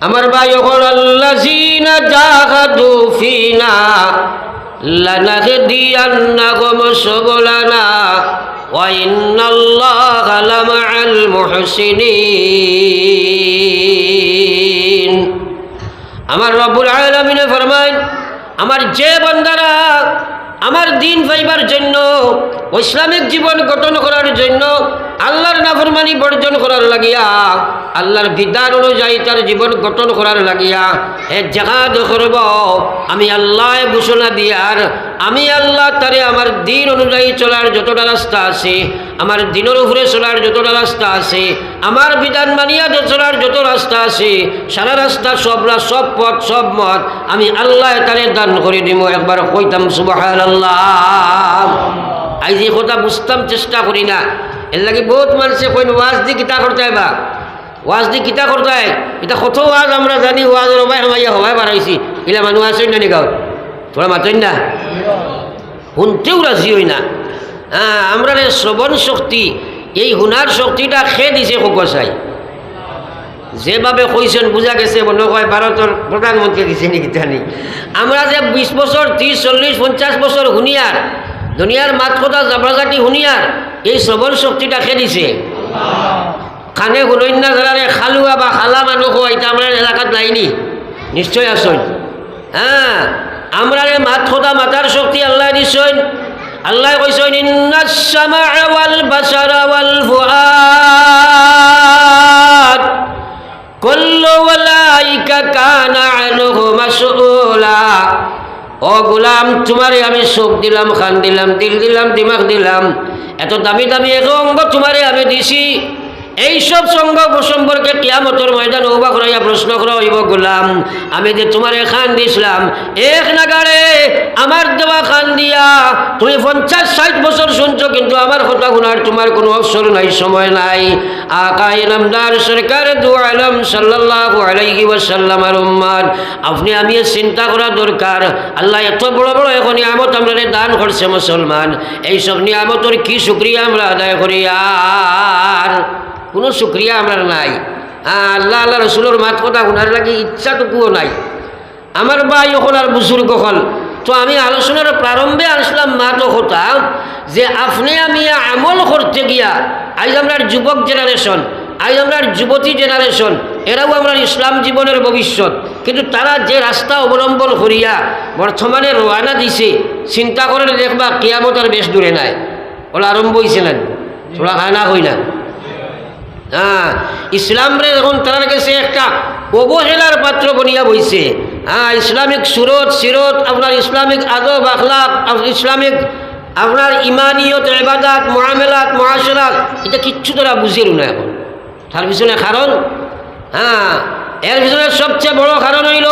আমার ভাই হল আল্লাযীনা আমার রব্বুল আলামিনে ফরমায় আমার যে বান্দারা আমার দিন পাইবার জন্য ইসলামিক জীবন গঠন করার জন্য আল্লাহর নাফরমানি বর্জন করার লাগিয়া, আল্লাহর বিধান অনুযায়ী তার জীবন গঠন করার লাগিয়া, হে জাহাদ করব, আমি আল্লাহ ঘোষণা দিয়ার আমি আল্লাহ তারে আমার দিন অনুযায়ী চলার যতটা রাস্তা আছে, আমার দিনের উপরে চলার যতটা রাস্তা আছে, আমার বিধান মানিয়া চলার যত রাস্তা আছে, সারা রাস্তা সব রা- সব পথ, সব মত, আমি আল্লাহ তারে দান করে দিব একবার কইতাম সুবাহ আল্লাহ আই যে কথা বুঝতাম, চেষ্টা করি না। এর লাগে বহুত মানুষে কইন ওয়াজ দি কিতা করতে বা ওয়াজ দি কিতা করতে এটা কত ওয়াজ আমরা জানি ওয়াজ রবাই হমাইয়া হবাই বাড়াইছি এলা মানুষ আসেন না নি গাঁৱত। তোরা মাতেন না? শুনতেও রাজি হই না। হ্যাঁ আমরা শ্রবণ শক্তি, এই শুনার শক্তিটা খেয়ে দিছে কোকসাই যেভাবে কইছেন বুঝা গেছে, মনে হয় ভারতের প্রধানমন্ত্রী দিছে নাকি জানি। আমরা যে বিশ বছর ত্রিশ চল্লিশ পঞ্চাশ বছর হুনিয়ার দুনিয়ার মাত কথা জাবরাজাটি হুনিয়ার এই শ্রবণ শক্তিটা খেয়ে দিছে? খানে হুনন্যা ধরারে খালুয়া বা খালা মানুষ হয় এটা আমরা এলাকাত নাইনি। নিশ্চয় আসুন হ্যাঁ আমরারে মাত খোদা মাতার শক্তি আল্লাহ দিছেন আল্লাহ কইছেন ইন্নাস সামা ওয়াল বাসারা ওয়াল ফুআদ। কুল্লু ওয়ালাইকা কানা আনহু মাসউলা ও গোলাম, তোমারে আমি চোখ দিলাম, খান দিলাম, দিল দিলাম, দিমাগ দিলাম। এত দামি দামি এক অঙ্গ তোমারে আমি দিছি। এইসব সঙ্গ সম্পর্কে কিয়ামতর ময়দান উবা করাইয়া প্রশ্ন করা হইব, গোলাম, আমি যে তোমার খান দিছিলাম এক নাগারে আমার দেওয়া খান দিয়া তুমি পঞ্চাশ, ষাট বছর শুনছো, কিন্তু আমার কথা শোনার তোমার কোনো অবসর নাই, সময় নাই। আকাই নামদার সরকার দু আলম ওয়াসাল্লাম আর উম্মাদ, আপনি, আমি চিন্তা করা দরকার। আল্লাহ, এত বড় বড় এখন নিয়ামত আমরা দান করছে মুসলমান। এইসব নিয়ামতর কি শুক্রিয়া আমরা আদায় করি, আর কোনো শুক্রিয়া আমরা নাই। আল্লাহ আল্লাহ রসুলোর মাত কথা শোনার লাগে ইচ্ছাটুকুও নাই। আমার ভাই হল আর বুজুর্গ হল। তো আমি আলোচনার প্রারম্ভে আসলাম মাতো কথা যে আপনি আমি আমল করতে গিয়া, আজ আমরা যুবক জেনারেশন আজ আমরা যুবতী জেনারেশন এরাও আমরা ইসলাম জীবনের ভবিষ্যৎ। কিন্তু তারা যে রাস্তা অবলম্বন করিয়া বর্তমানে রওয়ানা দিছে, চিন্তা করে দেখবা কিয়ামতের বেশ দূরে নাই। ওলা আরম্ভ হয়েছে না। থোড়া খানা হই না। হ্যাঁ ইসলাম রে এখন তার কাছে একটা অবহেলার পাত্র বনিয়া বইছে হ্যাঁ ইসলামিক সুরত, সিরত, আপনার ইসলামিক আদব আখলাক ইসলামিক, আপনার ইমানিয়ত এবাদাত মহামেলাত মহাসরাত এটা কিচ্ছু তারা বুঝিল না এখন। তার পিছনে কারণ হ্যাঁ এর পিছনে সবচেয়ে বড় কারণ হইল,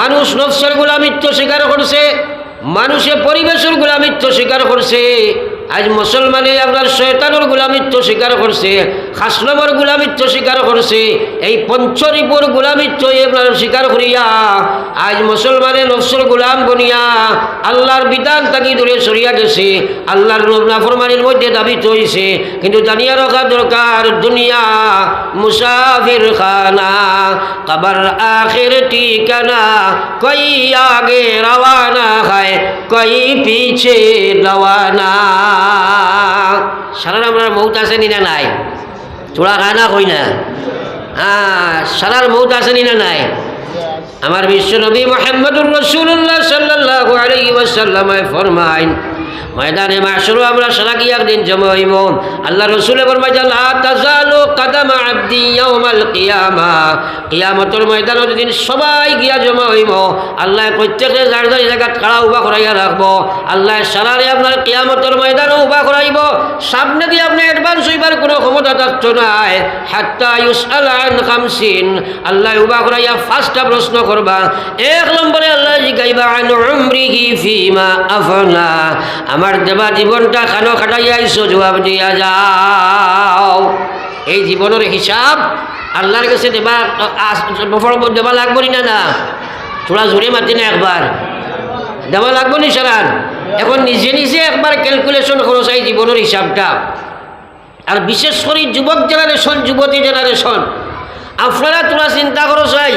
মানুষ নফসের গোলামিত্ব স্বীকার করছে, মানুষে পরিবেশের গোলামিত্ব স্বীকার করছে। আজ মুসলমানে আপনার শয়তানের গোলামিত্ব স্বীকার করছে খাসলমর গোলামিত্ব স্বীকার করছে, এই পঞ্চরিপুর গোলামিত্ব আপনার স্বীকার করিয়া আজ মুসলমানে নফসর গোলাম বনিয়া আল্লাহর বিধান তাকি দূরে সরিয়া গেছে, আল্লাহর নাফরমানির মধ্যে দাবি হয়েছে কিন্তু জানিয়া রাখা দরকার, দুনিয়া মুসাফির খানা, কবর আখির ঠিকানা কই আগে রওয়ানা হয়, কই পিছে রওয়ানা? সারা আমরা মৌত আছে নি না নাই? চোড়া খায় না কই না? হ্যাঁ সারার মৌত আছে নি না নাই? আমার বিশ্ব নবী মোহাম্মদুর রসুল্লাহ সাল্লাহ ফরমাইন ময়দানে মাসরু আমরা সারা কি একদিন জমা হইব? আল্লাহ রসুলে ফরমাই লা তাজালু কাদামা আবদি ইয়াউমাল কিয়ামা। কিয়ামতের ময়দানে যেদিন সবাই গিয়া জমা হইব, আল্লাহ প্রত্যেকে যার যার জায়গা খাড়া উবা করাইয়া রাখব। আল্লাহ সারারে আপনার কিয়ামতের ময়দানে উবা করাইব। সামনে দিয়ে আপনি অ্যাডভান্স হইবার কোনো ক্ষমতা থাকতো নাই। হাত্তা ইউসআল আন খামসিন। আল্লাহ উবা করাইয়া ফার্স্টটা প্রশ্ন করবা, এক নম্বরে আল্লাহ জিগাইবা আন উমরিহি ফিমা আফনা। আমার দেবা জীবনটা খানো খাটাইয়া আইসো, জবাব দিয়া যাও। এই জীবনের হিসাব আল্লাহর কাছে দেবা দেবা লাগবো না না থোড়া জোরে মাতি না একবার। দেওয়া লাগবো নি সারান? এখন নিজে নিজে একবার ক্যালকুলেশন করো চাই জীবনের হিসাবটা। আর বিশেষ করে যুবক জেনারেশন যুবতী জেনারেশন আপনারা তোরা চিন্তা করো চাই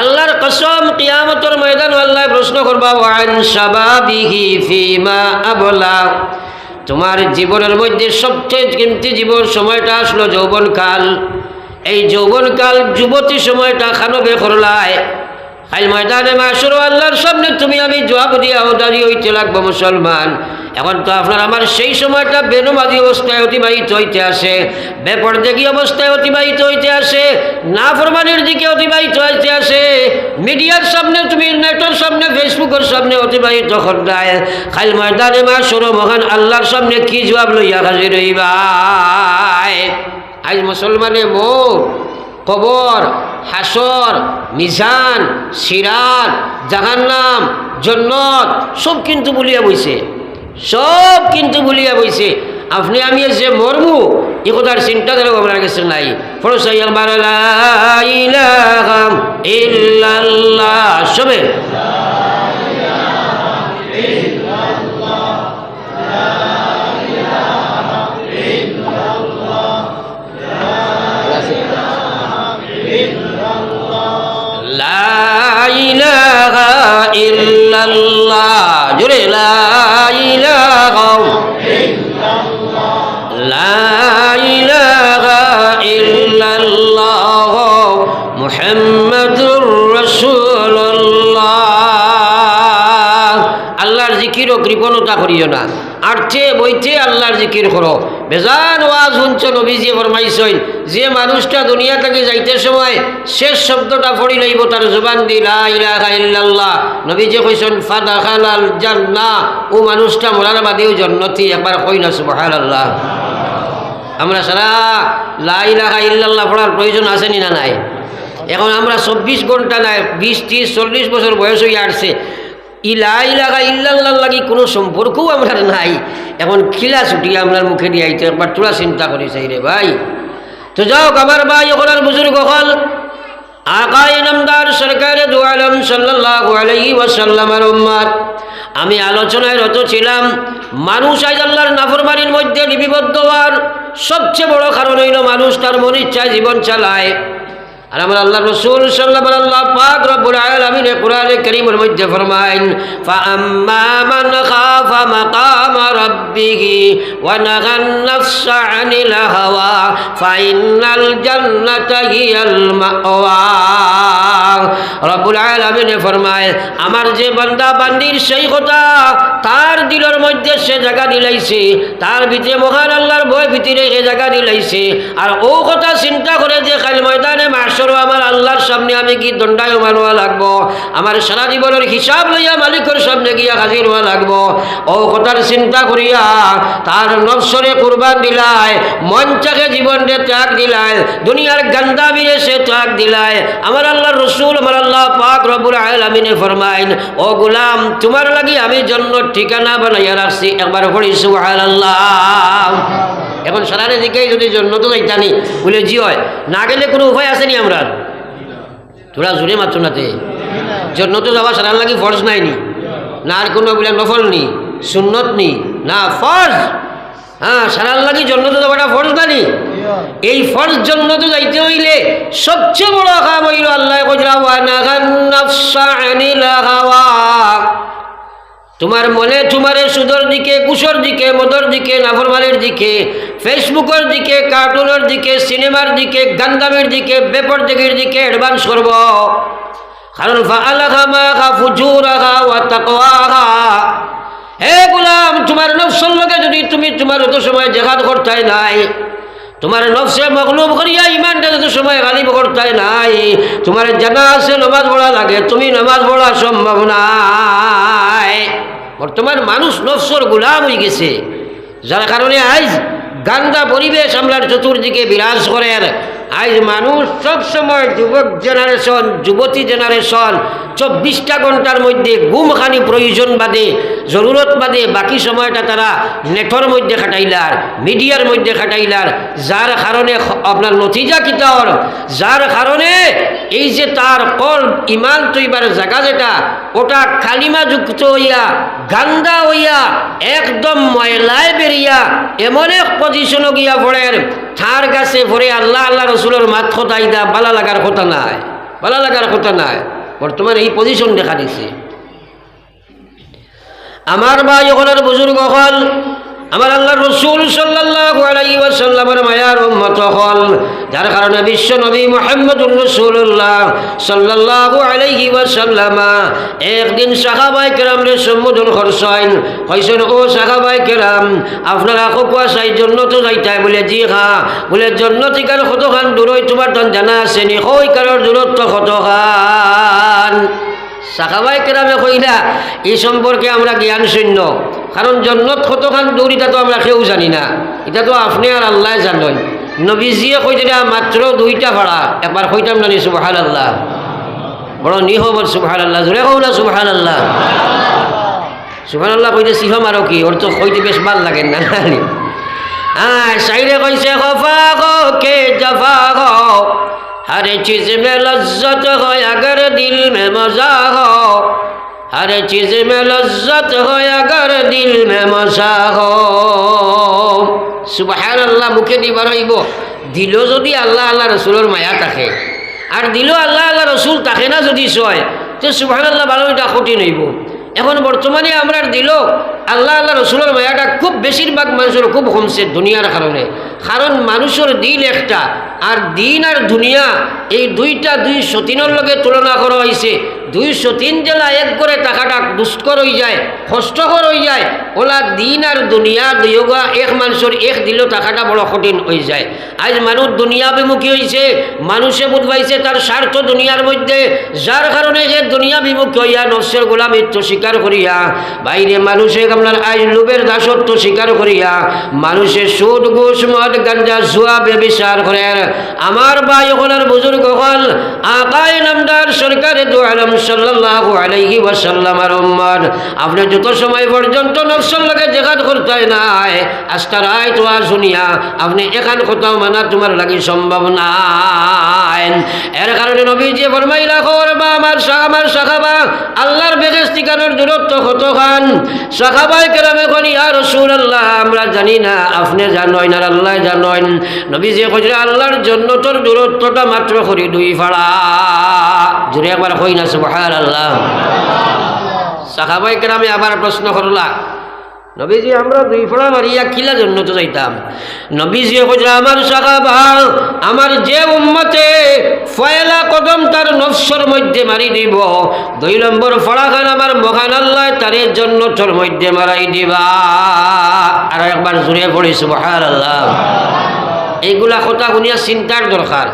আল্লাহর কসম কিয়ামতের ময়দান আল্লাহ প্রশ্ন করবা ওয়ান শাবাবিহি ফিমা আবলা। তোমার জীবনের মধ্যে সবচেয়ে কিমতি জীবন সময়টা আসলো যৌবনকাল। এই যৌবনকাল যুবতী সময়টা খানবে করলায় আল ময়দানে মাসুর আল্লাহর সামনে, তুমি আমি জবাব দিয়া দাঁড়িয়ে হইতে লাগবো মুসলমান। এখন তো আপনার আমার সেই সময়টা বেনুমাদি অবস্থায় অতিবাহিত হইতে আসে, বেপরদেগি অবস্থায় অতিবাহিত হইতে আসে না ফরমানের দিকে অতিবাহিত হইতে আসে। মিডিয়ার সামনে তুমি, নেটের সামনে, ফেসবুকের সামনে অতিবাহিত হন্যায় খাইল ময়দানে মা মাসুর মহান আল্লাহর সামনে কি জবাব লইয়া হাজির হইবাই? আজ মুসলমানে মোট কবর, হাসর, মিজান, সিরাত, জাহান্নাম, জন্নত, সব কিন্তু বলিয়া বইছে। সব কিন্তু বলিয়া বইছে। আপনি, আমি যে মরমু এ কথার চিন্তা করে আপনার কাছে নাই। ফরসাই আমার লা ইলাহা ইল্লাল্লাহ সবে। ও করিও না। আটছে বইতে আল্লাহর জিকির করো। বেজান ওয়াজ শুনছ, নবীজি ফরমাইছেন, যে মানুষটা দুনিয়া থেকে যাইতে সময় শেষ শব্দটা পড়ি লইব, তার জবান দি ইল্লাল্লাহ। নবীজি কইছেন, ফাদাখালাল জান্নাহ। ও মানুষটা মরার বাদেও জন্নতি, একবার কই না, সুবহানাল্লাহ। আমরা সারা লা ইলাহা ইল্লাল্লাহ পড়ার প্রয়োজন আসেনি না নাই? এখন আমরা চব্বিশ ঘণ্টা নাই, বিশ, ত্রিশ, চল্লিশ বছর বয়স হয়ে আসছে। ইলা ইলাহা ইল্লাল্লাহ লাগি কোনো সম্পর্কও আমরা নাই। এখন খিলা ছুটি আপনার মুখে দিয়ে আইতে একবার তোরা চিন্তা করি রে ভাই। তো যাও আমার ভাই ওখানে বুজুর্গ হল। আকায় নামদার সরকারে দু আলম সাল্লাল্লাহু আলাইহি ওয়াসাল্লামের আমি আলোচনায় রত ছিলাম, মানুষ আজ আল্লাহর নাফরমানির মধ্যে লিপিবদ্ধ হওয়ার সবচেয়ে বড় কারণ হইল মানুষ তার মন ইচ্ছায় জীবন চালায়। আর আমার আল্লাহ রসুল সাল্লাহ আল্লাহ পাক রব্বুল আলামিন কোরআনে কারীমের মধ্যে ফরমাইন মান খাফা মাকাম রাব্বিহি ওয়া নাহান নাফসা আনিল হাওয়া ফাইনাল জান্নাতা হিয়াল মাওয়া। রব্বুল আলামিন ফরমায়, আমার যে বান্দা, বান্দির সেই কথা মধ্যে সে জায়গা দিলাইছে। তার ভিতরে মহান আল্লাহর ভয় ভিতরে সে জায়গা দিলাইছে। আর ও কথা চিন্তা করে যে কাল ময়দানে মাসরও আমার আল্লাহর সামনে আমি কি দণ্ডায় মানোয়া লাগবো? আমার সারা জীবনের হিসাব লইয়া মালিকের সামনে গিয়া হাজির হওয়া লাগবো। ও কথার চিন্তা করিয়া তার নবসরে কুরবান দিলায় মঞ্চাকে জীবন রে ত্যাগ দিলায়, দুনিয়ার গান্দাবিরে সে ত্যাগ দিলায়। আমার আল্লাহর রসুল, আমার আল্লাহ পাক রবুল আলমিনে ফরমাইন, ও গুলাম, তোমার লাগি আমি জন্য ঠিকানা বানাইয়া রাখছি একবার পড়ি সুহান আল্লাহ এখন সারারে দিকে যদি তো যাইতানি বলে, জি, হয়। না গেলে কোনো উপায় আসেনি আমরা? তোরা জোরে মাত্র নাতে? জন্য তো যাওয়া সারার লাগি ফর্জ নাইনি না। আর কোনো বলে নফল নি, সুন্নত নি, না ফর্জ। হ্যাঁ সারার লাগি জন্য তো যাওয়াটা ফর্জ নানি এই ফর্জ জন্য তো যাইতে হইলে সবচেয়ে বড় কাম হইল আল্লাহ নাফসা তোমার মনে, তোমার সুদর দিকে, কুশর দিকে, মদর দিকে নাফরমানের দিকে, ফেসবুকের দিকে, কার্টুনের দিকে, সিনেমার দিকে গান্দামের দিকে বেপর দিকের দিকে অ্যাডভান্স করব। কারণ হে গুলাম, তোমার নফসর লোকে যদি তুমি তোমার অত সময় জেহাদ করতে নাই, তোমার নফসে মগলুব করিয়া ইমানটা যত সময় গালিব করতে নাই, তোমার জানা আছে নমাজ পড়া লাগে, তুমি নমাজ পড়া সম্ভব নাই বর্তমান মানুষ নফসর গুলাম হয়ে গেছে। যার কারণে আজ গান্দা পরিবেশ আমরা চতুর্দিকে বিরাজ করেন। আজ মানুষ সব সময় যুবক জেনারেশন যুবতী জেনারেশন চব্বিশটা ঘণ্টার মধ্যে গুমখানি প্রয়োজন বাদে, জরুরত বাদে, বাকি সময়টা তারা নেটর মধ্যে খাটাইলার, মিডিয়ার মধ্যে খাটাইলার। যার কারণে আপনার নতিজা কিতার যার কারণে এই যে তার কল ইমান তৈবার জায়গা যেটা, ওটা কালিমা যুক্ত হইয়া, গান্দা হইয়া, একদম ময়লায় বেরিয়া, এমন এক পজিশনও গিয়া পড়েন, তার কাছে পড়ে আল্লাহ আল্লাহ রসুলের মাত খোতাইদা বালা লাগার কথা নাই, বালা লাগার কথা নাই। বর্তমানে এই পজিশন দেখা দিছে। আমার ভাই ওখানের বুজুর্গ হল আমার আল্লাহ রসুল ওয়াসাল্লামের মায়ার উম্মত হল যার কারণে বিশ্ব নবী মুহাম্মদুর রাসূলুল্লাহ সাল্লাল্লাহু আলাইহি ওয়াসাল্লামা একদিন সাহাবায়ে কেরামরে সম্বোধন করছেন। কইছেন, ও সাহাবায়ে কেরাম, আপনারা কোয়া চাই জন্নত যাইতাই বলে, জি হা, বলে জন্নতিকার কতখান দূরই তোমার তন জানা আছে নি কারোর দূরত্ব কতখান? সাকাবাই কেরামে কইলা এই সম্পর্কে আমরা জ্ঞান শূন্য কারণ জন্নত কতখান দূর, এটা তো আমরা কেউ জানি না। এটা তো আপনি আর আল্লাহ জানেন। নবীজিয়ে কইটা মাত্র দুইটা ভাড়া। একবার কইতাম না নি সুবহান আল্লাহ বড় নিহমত সুবহান আল্লাহ জোরে কও না সুবহান আল্লাহ সুবহান আল্লাহ কইতে সিফাম আরও কি? ওর তো কইতে বেশ ভালো লাগে না জানি সাইরে কইছে খফা কে জফা গো চিজ মে লজ্জত হো আগর দিল মে মজা হো হরে চিজ মে লজ্জত হো আগর দিল মে মজা হো সুবাহান আল্লাহ মুখে দিব রইব দিল যদি আল্লাহ আল্লাহ রসুলের মায়া থাকে। আর দিল আল্লাহ আল্লাহ রসুল থাকে না যদি সয় তো সুবাহ আল্লাহ ভালো এটা কঠিন হইব এখন বর্তমানে আমরা দিল আল্লাহ আল্লাহ রসুলের মায়াটা খুব বেশিরভাগ মানুষের, খুব কমছে দুনিয়ার কারণে। কারণ মানুষের দিল একটা, আর দিন আর দুনিয়া, এই দুইটা দুই সতীনের লগে তুলনা করা হয়েছে দুই সতীন জেলা এক করে টাকাটা দুষ্কর হয়ে যায়, কষ্টকর হয়ে যায়, ওলা দিন আর দুনিয়া দুয়োগা এক মানুষের এক দিল টাকাটা বড় কঠিন হয়ে যায়। আজ মানুষ দুনিয়া বিমুখী হয়েছে মানুষে বুধবাইছে তার স্বার্থ দুনিয়ার মধ্যে, যার কারণে যে দুনিয়া বিমুখী হইয়া নস্যের গোলামিত্ব স্বীকার করিয়া, বাইরে মানুষে আপনার আজ লোভের দাসত্ব স্বীকার করিয়া মানুষের সুদ, ঘুষ, মদ, গাঞ্জা, জুয়া, বেবিচার করেন। আমার ভাই হলার বুজুর্গ হল আকায় নামদার সরকারে দু আলম সাল্লাল্লাহু আলাইহি ওয়াসাল্লামার উম্মত। আপনি যত সময় পর্যন্ত নকশাল লাগে জেহাদ করতে নাই আস্তা রায় তো আর শুনিয়া আপনি এখান কোথাও মানা তোমার লাগি সম্ভব নাই। এর কারণে নবী যে ফরমাই রাখো বা আমার শাহ, আমার শাখাবা আল্লাহর বেগেস ঠিকানোর দূরত্ব কত খান? আল্লাহ আমরা জানি না, আপনি জানই না আল্লাহ জানই নবী যে কইছে আল্লাহর জন্য তোর দূরত্বটা মাত্র করি দুই ফাড়া। জুড়ে একবার কই না সুবহান আল্লাহ সাহাবাই কেরামে আবার প্রশ্ন করলা নবীজি, আমরা দুই ফোড়া মারিয়া কিলা জন্য তো যাইতাম। নবীজি কইরা আমার সাহাবা আমার যে উম্মতে ফয়লা কদম তার নফসর মধ্যে মারি দিব। দুই নম্বর ফড়াখান আমার মহান আল্লাহ, তার জন্য তোর মধ্যে মারাই দিবা। আর একবার জুড়ে পড়ি সুবহান আল্লাহ এইগুলা কথা শুনিয়া চিন্তার দরকার।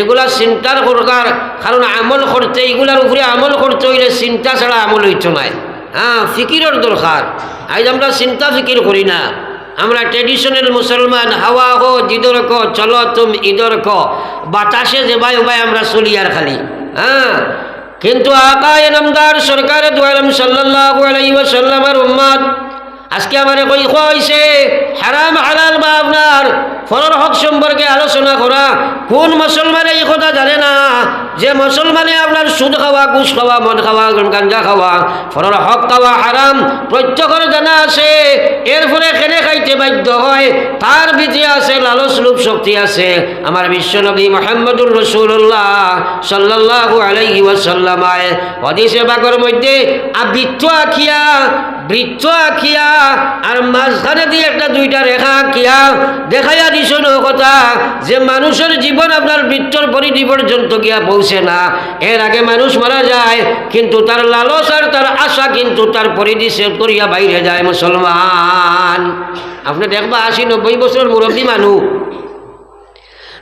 এগুলা চিন্তার দরকার, কারণ আমল করতে এগুলার উপরে আমল করতে হইলে চিন্তা ছাড়া আমল হইতো নাই। হ্যাঁ ফিকিরের দরকার। আজ আমরা চিন্তা ফিকির করি না। আমরা ট্রেডিশনাল মুসলমান, হাওয়া হো জিদর ক, চলো তুম ইদর ক, বাতাসে যে ভাই ভাই আমরা চলি আর খালি। হ্যাঁ? কিন্তু আকায় নামদার সরকারে দুয়ালাম সাল্লাল্লাহু আলাইহি ওয়াসাল্লামের উম্মত আজকে আমার কই হয়েছে হারাম, হালাল বা আপনার ফলর হক সম্পর্কে আলোচনা করা। কোন মুসলমানে এই কথা জানে না? যে মুসলমানে আপনার সুদ খাওয়া, ঘুষ খাওয়া, মদ খাওয়া, গাঞ্জা খাওয়া ফলর হক খাওয়া হারাম প্রত্যেকের জানা আছে এর ফলে কেনে খাইতে বাধ্য হয়, তার ভিতরে আছে লালস লোভ শক্তি আছে। আমার বিশ্বনবী মোহাম্মদুর রসুল্লাহ সাল্লাল্লাহু আলাইহি ওয়াসাল্লামায় হদিসে বাগর মধ্যে আবৃত্ত আখিয়া, বৃত্ত আঁকিয়া আর মাঝখানে দিয়ে একটা দুইটা রেখা কিয়া দেখাইয়া দিছ কথা, যে মানুষের জীবন আপনার মৃত্যুর পরিধি পর্যন্ত গিয়া পৌঁছে না। এর আগে মানুষ মারা যায়, কিন্তু তার লালস আর তার আশা কিন্তু তার পরিধি সেট করিয়া বাইরে যায় মুসলমান। আপনি দেখবা আশি নব্বই বছরের মুরব্বী মানুষ।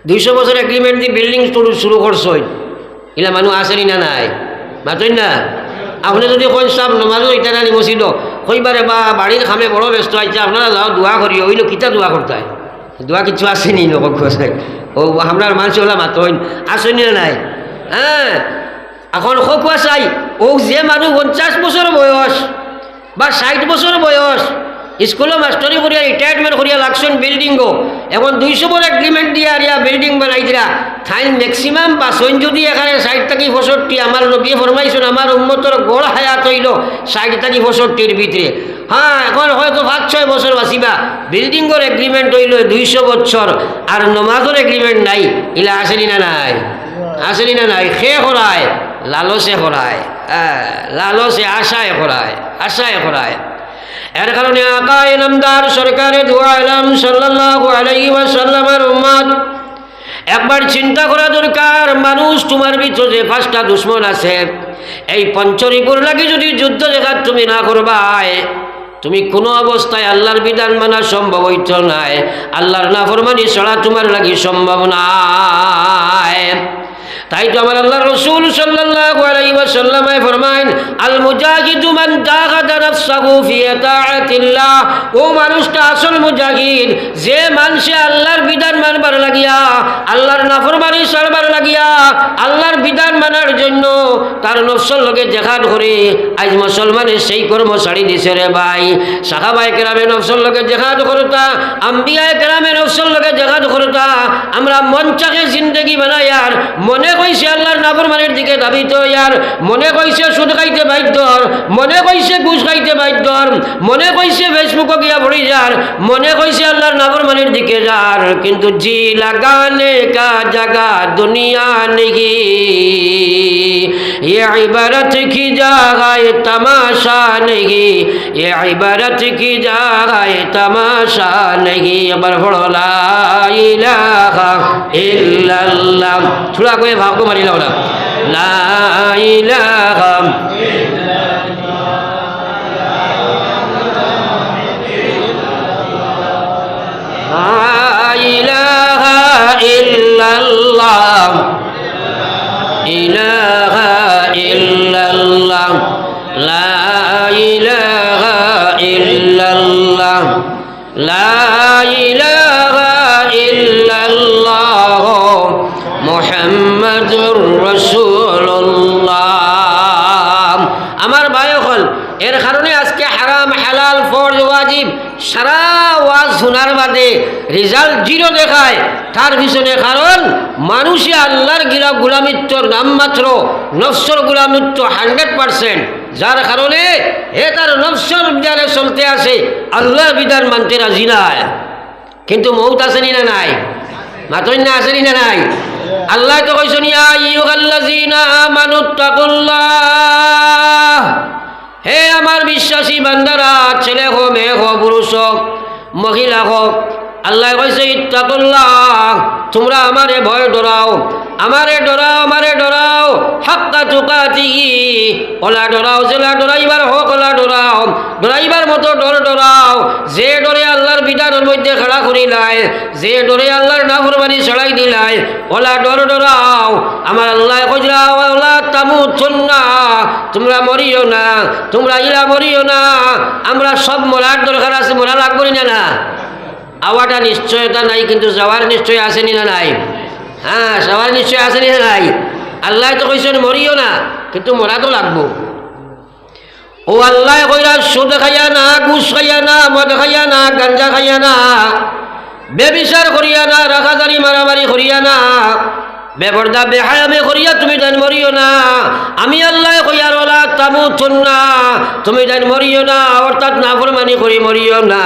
দুইশো বছর এগ্রিমেন্ট দিয়ে বিল্ডিং শুরু করছই ইলা মানুষ আসেনি না নাই? মাতই না? আপনি যদি কই চাপ নমাজো, ইটা নানি মসজিদ। কইবারে, বা বাড়ির খামে বড় ব্যস্ত আছে আপনারা যাও, দোয়া করি ওইল কিতা দোয়া করতে দোয়া কিছু আসেনি নকক ও, আপনার মানুষ ওলা মাত্র আসেনি না নাই? হ্যাঁ। এখন খকুয়া চাই ও, যে মানুষ পঞ্চাশ বছর বয়স বা ষাট বছর বয়স স্কুলে মাস্টারি করিয়া রিটায়ারমেন্ট করিয়া লাগছেন বিল্ডিংও এখন দুইশো বড় এগ্রিমেন্ট দিয়া আরিয়া বিল্ডিং বানাই দিলা ঠাইন ম্যাক্সিমাম বাসন যদি এখানে ষাট থাকি বছরটি আমার নবী ফরমাইছেন আমার উন্মতর গড় হায়াত হইল ষাট থাকি বছরটির ভিতরে হ্যাঁ এখন হয়তো পাঁচ ছয় বছর বাঁচিবা। বিল্ডিংয়ের এগ্রিমেন্ট হইল দুইশো বছর আর নমাজের এগ্রিমেন্ট নাই। ইলা আসেনি না নাই? আসেনি না নাই? সে করায় লালসে করায় হ্যাঁ, লালসে আশায় করায় আশায় করায় এর কারণে আকায় নামদার সরকারে দোয়া আলাম সাল্লাল্লাহু আলাইহি ওয়াসাল্লামের উম্মত। একবার চিন্তা করা দরকার, মানুষ তোমার ভিতরে যে পাঁচটা দুশ্মন আছে, এই পঞ্চরিপুর লাগি যদি যুদ্ধ দেখার তুমি না করবাই, তুমি কোনো অবস্থায় আল্লাহর বিধান মানা সম্ভব হইত নাই। আল্লাহর নাফরমানি ছাড়া তোমার লাগি সম্ভব নাই। তাই তো আমার আল্লাহ রসুল সাল্লাল্লাহু আলাইহি ওয়াসাল্লামে আল মুজাহিদু মান জাহাদা ও মানুষটা, আসল মুজাহিদ, যে মানুষে আল্লাহর বিধান মানবার লাগিয়া, আল্লাহর নাফরমানি ছাড়বার লাগিয়া আল্লাহর বিধান মানার জন্য তার নফসল লগে জেহাদ করে। আজ মুসলমানের সেই কর্ম ছাড়ি দিছে রে ভাই। সাহাবায়ে কেরামে নফসল লগে জেহাদ করতা, আম্বিয়ায়ে কেরামে নফসল লগে জেহাদ করতা। আমরা মঞ্চাকে জিন্দগি বানাইয়ার মনে কইছে আল্লাহর নাফরমানের দিকে দাবিত ইয়ার। মনে কইছে সুদ খাইতে বাধ্যর। মনে কইছে ঘুষ খাইতে বাধ্যর। মনে কইছে ফেসবুকে গিয়া ভরি যার। মনে কইছে আল্লাহর নাফরমানের দিকে যার। কিন্তু জি লাগানে কা জাগা দুনিয়া নেহি ये इबारत की जगह तमाशा नहीं ये इबारत की जगह तमाशा नहीं अबर पढ़ो ला इलाहा इल्लल्लाह थोड़ा कोई भाव को मारी लो ना ला इलाहा لا إله إلا الله إله শোনার বাদে রেজাল্ট জিরো দেখায়। তার পিছনে কারণ মানুষে আল্লাহর গিরা গুলামিত্বর নামমাত্র, নফসর গুলামিত্ব হান্ড্রেড পার্সেন্ট যার কারণে এ তার নফসর বিধানে চলতে আসে, আল্লাহর বিধান মানতে রাজি নাই। কিন্তু মৌত আসেনি না নাই? মাতন্য আসেনি না নাই? আল্লাহ তো কইছেন হে আমার বিশ্বাসী বান্দারা, ছেলে হোক, মেয়ে হোক, পুরুষ হোক মহিলা হোক আল্লাহ কইছে, ইত্তাকুল্লাহ, তোমরা আমারে ভয় ডরাও, আমারে ডরাও আমারে ডরাও, হাক্কা তুকাতি, ওলা ডরাও, জেলা ডরাইবার হোক ওলা ডরাও, ডরাইবার মতো ডর ডরাও, যে ডরে আল্লাহর বিধানের মধ্যে খেলা করিলাই যে ডরে আল্লাহর নাফরমানি ছড়াই দিলাই ওলা ডর ডরাও, আমার আল্লাহ কইরা ওলা তামু না তোমরা মরিও না, তোমরা ইলা মরিও না, আমরা সব মরার দরকার আছে, মরা লাগবো না না। আওয়াটা নিশ্চয়তা নাই, কিন্তু যাওয়ার নিশ্চয় আসেনি না নাই? হ্যাঁ যাওয়ার নিশ্চয় আসেনি না নাই? আল্লাহ তো কইছেন মরিও না, কিন্তু মরা তো লাগবো। ও আল্লাহ কইরা, সুদ খাইয়া না, ঘুষ খাইয়া না, মদ খাইয়া না, গাঞ্জা খাইয়া না, বেবিচার করিয়া না রাখাদারি মারামারি করিয়া না বেপর্দা বেহায়ামে করিয়া তুমি তাই মরিও না। আমি আল্লাহ কইয়ার ওলা তামু না তুমি তাই মরিও না, অর্থাৎ না ফরমানি করি মরিও না।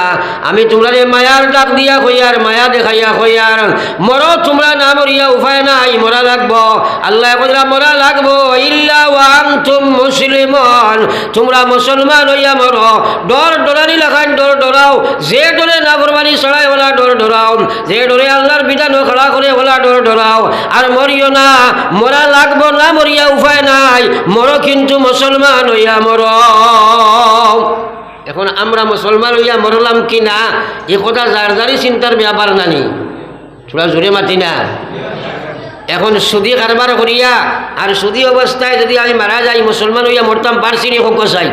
আমি তোমরা মায়ার ডাক দিয়া কইয়ার, মায়া দেখাইয়া কইয়ার। মর তোমরা না মরিয়া, উপায় নাই, মরা লাগবো। আল্লাহ কইরা মরা লাগবো, ইল্লা ওয়াং তুম মুসলিমন। তোমরা মুসলমান হইয়া মর। ডর ডরানি ডর ডরাও। যে ডরে চড়াই ওলা ডর ডরাও। যে ডরে আল্লাহর বিধান করে ওলা ডর ডরাও। আর মরিও না, মরা না, মরিয়া উপায় নাই। কিন্তু মুসলমান হইয়া মর। এখন আমরা মুসলমান হইয়া মরলাম কি না? এ কথা যার যারই চিন্তার ব্যাপার নানি থোড়া জোরে মাতি না। এখন সুদি কারবার করিয়া, আর সুদি অবস্থায় যদি আমি মারা যাই, মুসলমান হইয়া মরতাম, পারছি নি হোক চাই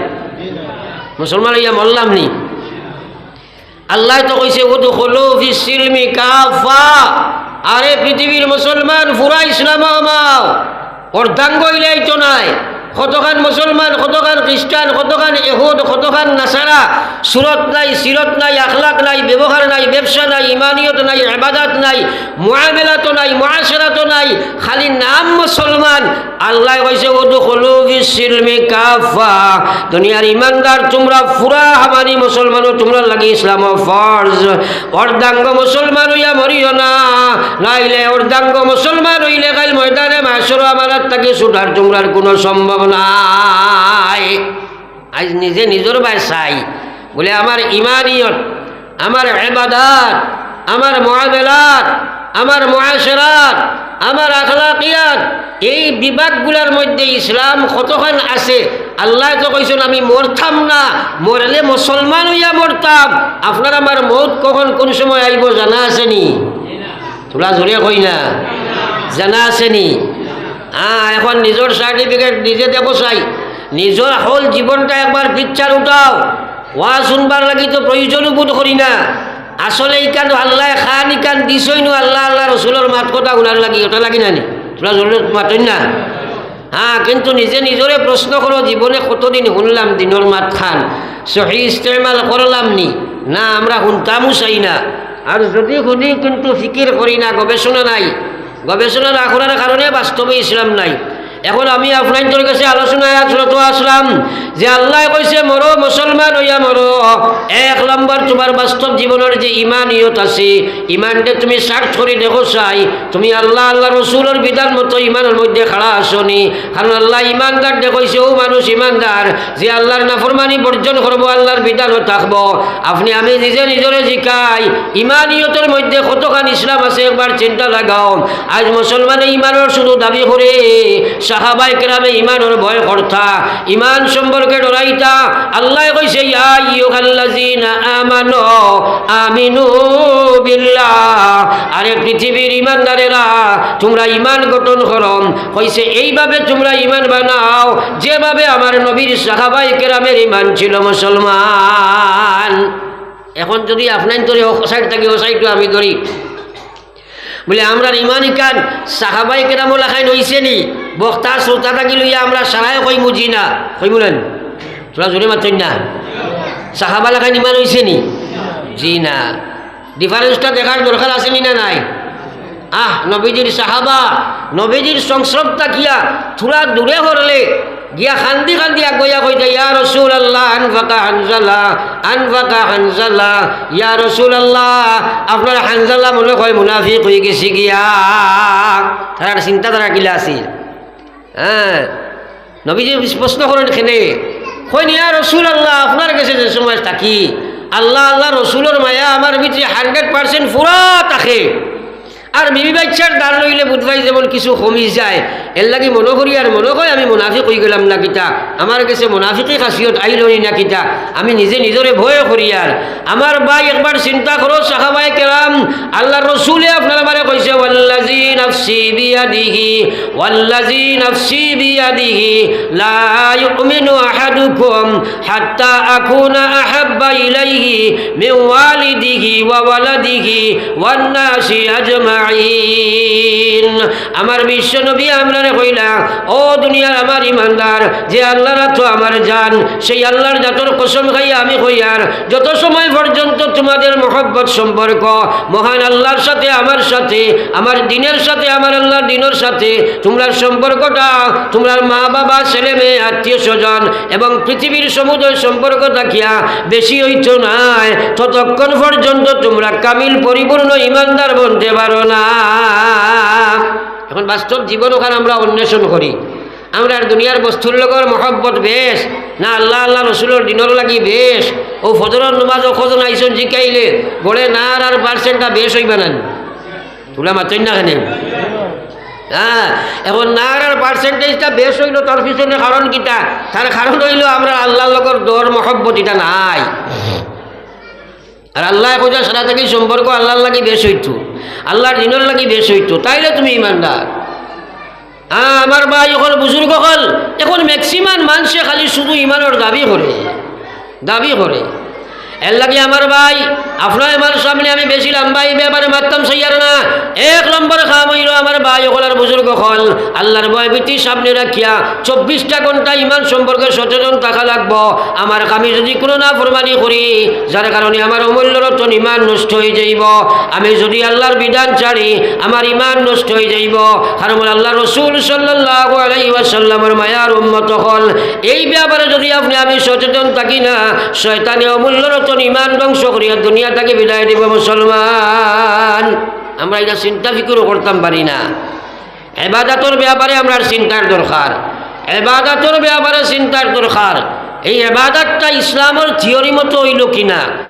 মুসলমান ইয়া মরলাম নি। আল্লাহ তো কইছে তো হলো ফিসিলমি কাফা। আরে পৃথিবীর মুসলমান পুরা ইসলাম অর্ধাঙ্গ ইলাইতো নাই। কতখান মুসলমান, কতখান খ্রিস্টান কতখান এহুদ কতখান নাসারা, সুরত নাই, সিরত নাই, আখলাক নাই, ব্যবহার নাই, ব্যবসা নাই, ইমানিয়ত নাই আবাদাত নাই মোয়ামেলাতো নাই মহাসেরাতো নাই, খালি নাম মুসলমান। আল্লাহ কইছে ওদু হলু বিশিলমি কাফা দুনিয়ার ইমানদার, তোমরা ফুরা হামানি মুসলমানও, তোমরা লাগি ইসলাম ফর্জ। অর্ধাঙ্গ মুসলমান হইয়া মরিও না, নাইলে অর্ধাঙ্গ মুসলমান হইলে কাল ময়দানে মাসর আমার তাকে ছুটার তোমরার কোনো সম্ভব নাই। আজ নিজে নিজের বাই চাই বলে, আমার ইমানিয়ত, আমার এবাদাত আমার মহাবেলাত আমার মহাসেরাত আমার আখলাকিয়াত, এই বিভাগগুলোর মধ্যে ইসলাম কতখান আছে? আল্লাহ তো কইছেন, আমি মরতাম না, মরলে মুসলমান হইয়া মরতাম। আপনার আমার মত কখন, কোন সময় আইব জানা আসেনি তোরা জোরে কই না জানা আসেনি হ্যাঁ এখন নিজের সার্টিফিকেট নিজে দেব চাই নিজের হল জীবনটা একবার পিকচার উঠাও। ওয়া শুনবার লাগি তো প্রয়োজনও বোধ করি না। আসলে ইকান আল্লাহ খান ইকান দিছই নো আল্লাহ আল্লাহ রসুলের মাত কথা উনার লাগি, ওটা লাগি না নি? তোরা জরুরত মাতই না। হ্যাঁ কিন্তু নিজে নিজরে প্রশ্ন করো, জীবনে কতদিন শুনলাম দিনের মাত খান? সহি ইস্তেমাল করলাম নি? না, আমরা শুনতামও চাই না। আর যদি শুনি, কিন্তু ফিকির করি না, গবেষণা নাই। গবেষণা না করার কারণে বাস্তবে ইসলাম নাই। এখন আমি আপনার কাছে আলোচনায় আসলত আসলাম যে আল্লাহ কইছে, মরো মুসলমান হইয়া মরো। এক নম্বর, তোমার বাস্তব জীবনের যে ইমান ইয়ত আছে ইমানটা তুমি সার্চ করে দেখো চাই তুমি আল্লাহ আল্লাহ রসুলের বিধান মতো ইমানের মধ্যে খাড়া আসনি কারণ আল্লাহ ইমানদার দেখেছে ও মানুষ ইমানদার, যে আল্লাহর নাফরমানি বর্জন করব, আল্লাহর বিধানও থাকব। আপনি, আমি নিজে নিজরে জিকাই, ইমানিয়তের মধ্যে কতখান ইসলাম আছে একবার চিন্তা লাগাও। আজ মুসলমানে ইমানের শুধু দাবি করে সাহাবাই কেরামে ইমানের ভয় করতা ইমান সম্পর্কে ডরাইতা। আল্লাহ কইছে, ইয়া ইয়ুহাল্লাযিনা আমানু আমিনু বিল্লাহ। আরে পৃথিবীর ইমানদারেরা তোমরা ইমান গঠন করম কইছে, এইভাবে তোমরা ইমান বানাও, যেভাবে আমার নবীর সাহাবাই কেরামের ইমান ছিল মুসলমান। এখন যদি আপনার ধরে ও সাইড থাকি ও সাইডও আমি ধরি, বলে আমরা ইমানি কান সাহাবাই কেরামো লেখাই নইছে নি বক্তা শ্রোতা থাকি লইয়া আমরা সারাই কই মুজি না? কই মুলেন তোরা জোরে মাত্রেন না। সাহাবা লেখাই ইমান হইছে নি? জি না। ডিফারেন্সটা দেখার দরকার আছে নি না নাই? আহ, নবীজির সাহাবা, নবীজির সংস্রবটা কিয়া থোড়া দূরে হরলে গিয়া খান্দি খান্দি আগইয়া কইতে, ইয়া রসুল আল্লাহ আনফাকা হানজালা আনফাকা হানজালা, ইয়া রসুল আল্লাহ আপনার হানজালা মনে হয় মুনাফিক হয়ে গেছে গিয়া। তার চিন্তাধারা কিলা আছিল হ্যাঁ নবীজি প্রশ্ন করেন খেনে কই ইয়া রসুল আল্লাহ আপনার কাছে যে সময় থাকি আল্লাহ আল্লাহ, রসুলের মায়া আমার ভিতরে হান্ড্রেড পার্সেন্ট পুরা থাকে আর বিবি বাচ্চার দান লইলে বুধবাই যেমন কিছু কমি যায়, এর লাগি মনে করি আর মনে হয় আমি মুনাফিক হয়ে গেলাম না কিতা? আমার কাছে মুনাফিকি খাসিয়ত আইলনি না কিতা? আমি নিজে নিজরে ভয় করি আর। আমার ভাই একবার চিন্তা করো সাহাবাই কেরাম, আল্লাহ রসুলে আপনার বারে কইছে ওয়াল্লাজি নাফসি বিয়াদিহি ওয়াল্লাজি নাফসি বিয়াদিহি, লা ইউমিনু আহাদুকুম হাত্তা আকুনা আহাব্বা ইলাইহি মিন ওয়ালিদিহি ওয়া ওয়ালাদিহি ওয়ান নাসি আমার বিশ্ব নবী আমরা কইলা, ও দুনিয়ার আমার ইমানদার, যে আল্লাহর তো আমার জান, সেই আল্লাহর জাতর কসম খাইয়া আমি কইয়ার যত সময় পর্যন্ত তোমাদের মহব্বত সম্পর্ক, মহান আল্লাহর সাথে, আমার সাথে, আমার দিনের সাথে, আমার আল্লাহর দিনের সাথে, তোমরা সম্পর্কটা, তোমরা মা বাবা, ছেলে মেয়ে, আত্মীয় স্বজন এবং পৃথিবীর সমুদয় সম্পর্ক থাকিয়া বেশি হইত নাই। ততক্ষণ পর্যন্ত তোমরা কামিল, পরিপূর্ণ, ইমানদার বনতে পারো না। এখন বাস্তব জীবন ওখানে আমরা অন্বেষণ করি। আমরা দুনিয়ার বস্তুর লগর মহব্বত বেশ, না আল্লাহ আল্লাহ, রসুলের দিনের লাগি বেশ। ও ফজরের নমাজ কজন আইসন জিকাইলে বলে না আর পার্সেন্টটা বেশ হইবা না। তোলা মাতই না কেন? হ্যাঁ এখন না আর পার্সেন্টেজটা বেশ হইল তার পিছনে কারণ কিটা? তার কারণ হইল আমরা আল্লাহর লগর দর মহব্বত, এটা নাই। আর আল্লাহ পূজার সারা থেকে সম্পর্ক আল্লাহর লাগে বেশ হইতো, আল্লাহর দিনের লাগে বেশ হইতো, তাইলে তুমি ইমানদার। হ্যাঁ আমার ভাই এখন বুজুর্গ হল, এখন ম্যাক্সিমাম মানুষে খালি শুধু ইমানের দাবি করে দাবি করে। এর লাগে আমার ভাই, আপনার আমার সামনে আমি বেশি লম্বা এই ব্যাপারে মারতাম সইয়ার না। এক নম্বর খাম হইল আমার ভাই ওগুলার বুজুর্গ হল আল্লাহর ভয় ভীতি সামনে রাখিয়া চব্বিশটা ঘণ্টা ইমান সম্পর্কে সচেতন থাকা লাগবো। আমার আমি যদি কোনো না ফরমানি করি, যার কারণে আমার অমূল্য রতন ইমান নষ্ট হয়ে যাইব। আমি যদি আল্লাহর বিধান ছাড়ি, আমার ইমান নষ্ট হয়ে যাইব। কারণ আল্লাহ রসুল সাল্লাহ আলাইসাল্লামের মায়ার উন্মত হল এই ব্যাপারে যদি আপনি আমি সচেতন থাকি না, শয়তানে অমূল্য রতন ইমান ধ্বংস করিয়া দুনিয়া তাকে বিদায় দিব মুসলমান। আমরা এটা চিন্তা ফিকুরও করতাম পারি না। এবাদাতর ব্যাপারে আমরা চিন্তার দরকার। এবাদাতর ব্যাপারে চিন্তার দরকার। এই এবাদাতটা ইসলামের থিওরি মতো হইল কিনা?